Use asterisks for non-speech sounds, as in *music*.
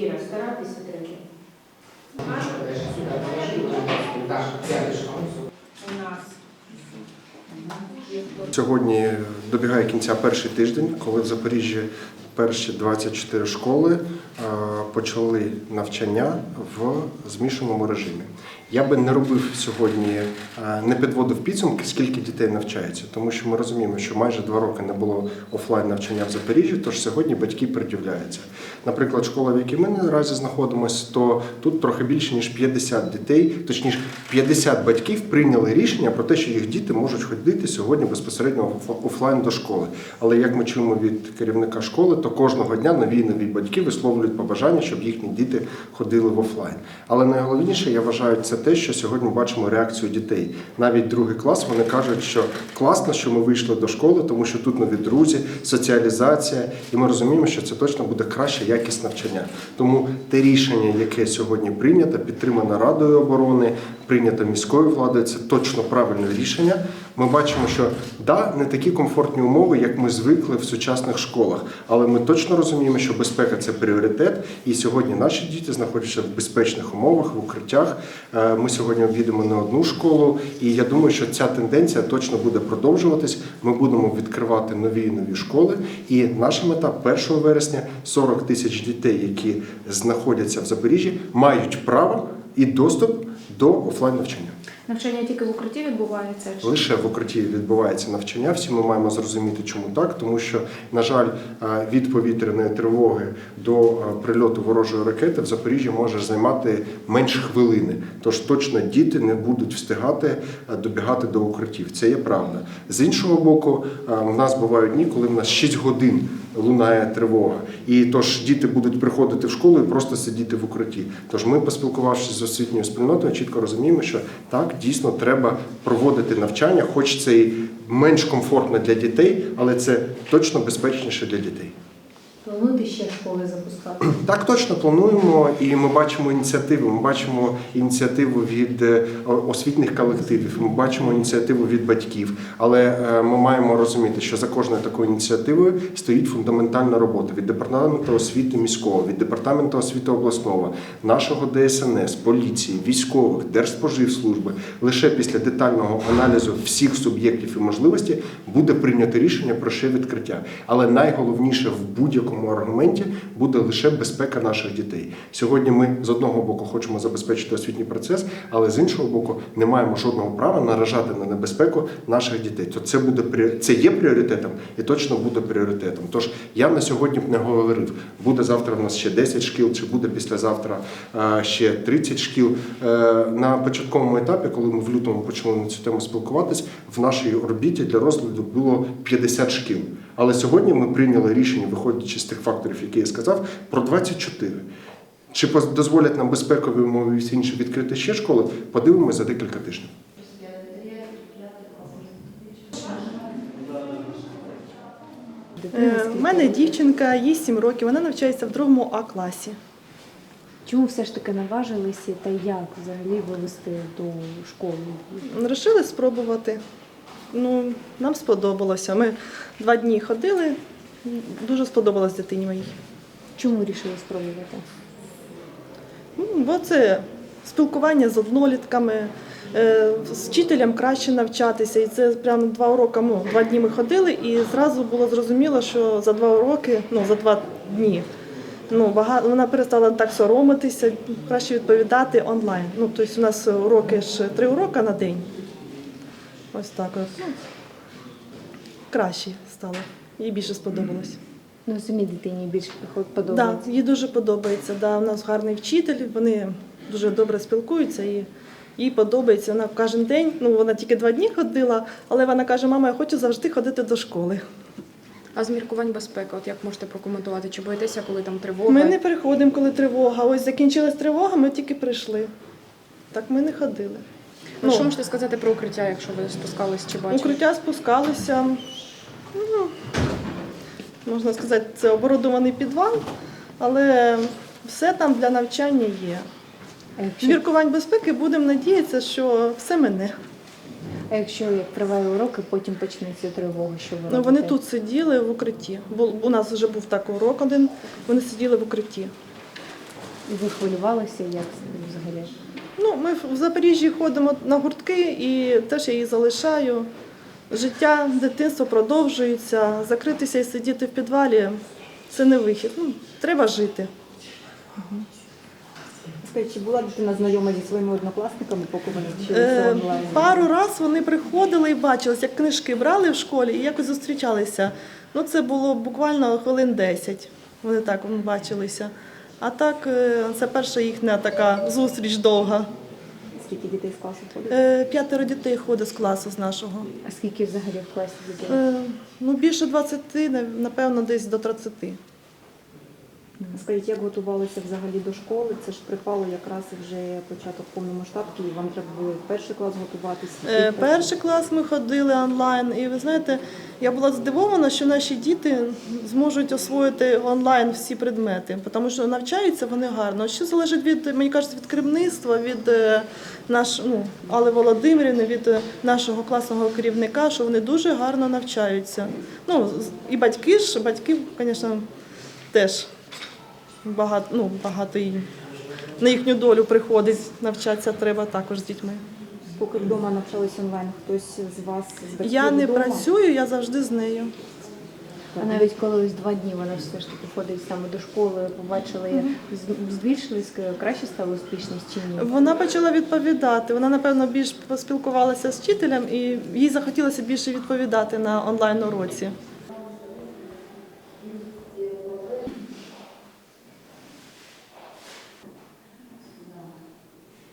Кіра, старатися треба. Сьогодні добігає кінця перший тиждень, коли в Запоріжжі перші 24 школи почали навчання в змішаному режимі. Я би не робив сьогодні, е, не підводив підсумки, скільки дітей навчається, тому що ми розуміємо, що майже два роки не було офлайн навчання в Запоріжжі, тож сьогодні батьки приділяються. Наприклад, школа, в якій ми наразі знаходимося, то тут трохи більше ніж 50 дітей, точніше 50 батьків прийняли рішення про те, що їх діти можуть ходити сьогодні безпосередньо офлайн до школи. Але як ми чуємо від керівника школи, то кожного дня нові нові батьки висловлюють побажання, щоб їхні діти ходили в офлайн. Але найголовніше, я вважаю, це те, що сьогодні бачимо реакцію дітей. Навіть другий клас вони кажуть, що класно, що ми вийшли до школи, тому що тут нові друзі, соціалізація, і ми розуміємо, що це точно буде краще якість навчання. Тому те рішення, яке сьогодні прийнято, підтримано Радою оборони, прийнято міською владою, це точно правильне рішення. Ми бачимо, що да, не такі комфортні умови, як ми звикли в сучасних школах, але ми точно розуміємо, що безпека це пріоритет, і сьогодні наші діти знаходяться в безпечних умовах, в укриттях. Ми сьогодні об'їдемо не одну школу, і я думаю, що ця тенденція точно буде продовжуватись. Ми будемо відкривати нові і нові школи. І наша мета 1 вересня 40 тисяч дітей, які знаходяться в Запоріжжі, мають право і доступ до офлайн навчання. Навчання тільки в укритті відбувається? чи- Лише в укритті відбувається навчання. Всі ми маємо зрозуміти, чому так, тому що, на жаль, е, від повітряної тривоги до е, прильоту ворожої ракети в Запоріжжі може займати менш хвилини. Тож точно діти не будуть встигати е, добігати до укриттів. Це є правда. З іншого боку, в нас бувають дні, коли в нас 6 годин лунає тривога. І тож діти будуть приходити в школу і просто сидіти в укритті. Тож ми, поспілкувавшись з освітньою спільнотою, чітко розуміємо, що так дійсно треба проводити навчання, хоч це і менш комфортно для дітей, але це точно безпечніше для дітей. Плануєте ще школи запускати? *clears throat* Так точно плануємо, і ми бачимо ініціативу. Ми бачимо ініціативу від е, освітніх колективів. Ми бачимо ініціативу від батьків. Але е, ми маємо розуміти, що за кожною такою ініціативою стоїть фундаментальна робота від департаменту освіти міського, від департаменту освіти обласного, нашого ДСНС, поліції, військових, Держспоживслужби. Лише після детального аналізу всіх суб'єктів і можливостей буде прийнято рішення про ще відкриття. Але найголовніше в будь-якому аргументі буде лише безпека наших дітей. Сьогодні ми з одного боку хочемо забезпечити освітній процес, але з іншого боку не маємо жодного права наражати на небезпеку наших дітей. То це буде це є пріоритетом і точно буде пріоритетом. Тож я на сьогодні б не говорив, буде завтра в нас ще 10 шкіл, чи буде післязавтра е, ще 30 шкіл. Е, На початковому етапі, коли ми в лютому почали на цю тему спілкуватись, в нашій орбіті для розгляду було 50 шкіл. Але сьогодні ми прийняли рішення, виходячи з тих факторів, які я сказав, про 24. Чи дозволять нам безпекові умови і всі інші відкрити ще школи? Подивимося за декілька тижнів. Е, У мене дівчинка, їй 7 років, вона навчається в другому А класі. Чому все ж таки наважилися та як взагалі вивести до школи? Рішили спробувати. Ну, нам сподобалося. Ми два дні ходили, дуже сподобалось дитині моїй. Чому вирішили спробувати? Ну, Бо це спілкування з однолітками, е, з вчителем краще навчатися. І це прямо два уроки, ну, два дні ми ходили, і зразу було зрозуміло, що за два уроки, ну, за два дні. Ну, багато, вона перестала так соромитися, краще відповідати онлайн. Ну, тобто у нас уроки ж три уроки на день. Ось так от. Ну, краще стало. Їй більше сподобалось. Ну, самі дитині більше Так, подобається. їй дуже подобається. Да, у нас гарний вчитель, вони дуже добре спілкуються і їй подобається. Вона кожен день, ну вона тільки два дні ходила, але вона каже, мама, я хочу завжди ходити до школи. А з міркувань безпеки, от як можете прокоментувати? Чи боїтеся, коли там тривога? Ми не приходимо, коли тривога. Ось закінчилась тривога, ми тільки прийшли. Так ми не ходили. Ну, що можете сказати про укриття, якщо ви спускались чи бачили? Укриття спускалися. Ну, можна сказати, це оборудований підвал, але все там для навчання є. А якщо, Міркувань безпеки будемо надіятися, що все мене. а якщо як триває уроки, потім почнеться тривога, що ви Ну, робите? вони тут сиділи в укритті. У нас вже був так урок один, вони сиділи в укритті. ви хвилювалися, як взагалі? Ну, ми в Запоріжжі ходимо на гуртки і теж я її залишаю. Життя, дитинство продовжується. Закритися і сидіти в підвалі це не вихід. Ну, треба жити. Скажіть, чи була дитина знайома зі своїми однокласниками, поки вони вчилися Е, онлайн? пару раз вони приходили і бачилися, як книжки брали в школі і якось зустрічалися. Ну, це було буквально хвилин 10. Вони так бачилися. А так, е, це перша їхня така зустріч довга. Скільки дітей з класу ходить? Е, П'ятеро дітей ходить з класу з нашого. А скільки взагалі в класі дітей? Е, Ну, більше 20, напевно, десь до 30. Скажіть, як готувалися взагалі до школи? Це ж припало якраз вже початок повномасштабки, і вам треба було в перший клас готуватися. Е, Перший клас ми ходили онлайн, і ви знаєте, я була здивована, що наші діти зможуть освоїти онлайн всі предмети, тому що навчаються вони гарно. Що залежить від, мені кажуть, від керівництва, від е, наш, ну, Алли Володимирівни, від е, нашого класного керівника, що вони дуже гарно навчаються. Ну, і батьки ж, батьки, звісно, теж багато, ну, багато їм. На їхню долю приходить навчатися треба також з дітьми. Поки вдома навчалися онлайн, хтось з вас з батьків Я не вдома? працюю, я завжди з нею. А навіть коли ось два дні вона все ж таки ходить саме до школи, побачили, з- збільшились, краще стала успішність чи ні? Вона почала відповідати. Вона, напевно, більш поспілкувалася з вчителем, і їй захотілося більше відповідати на онлайн уроці.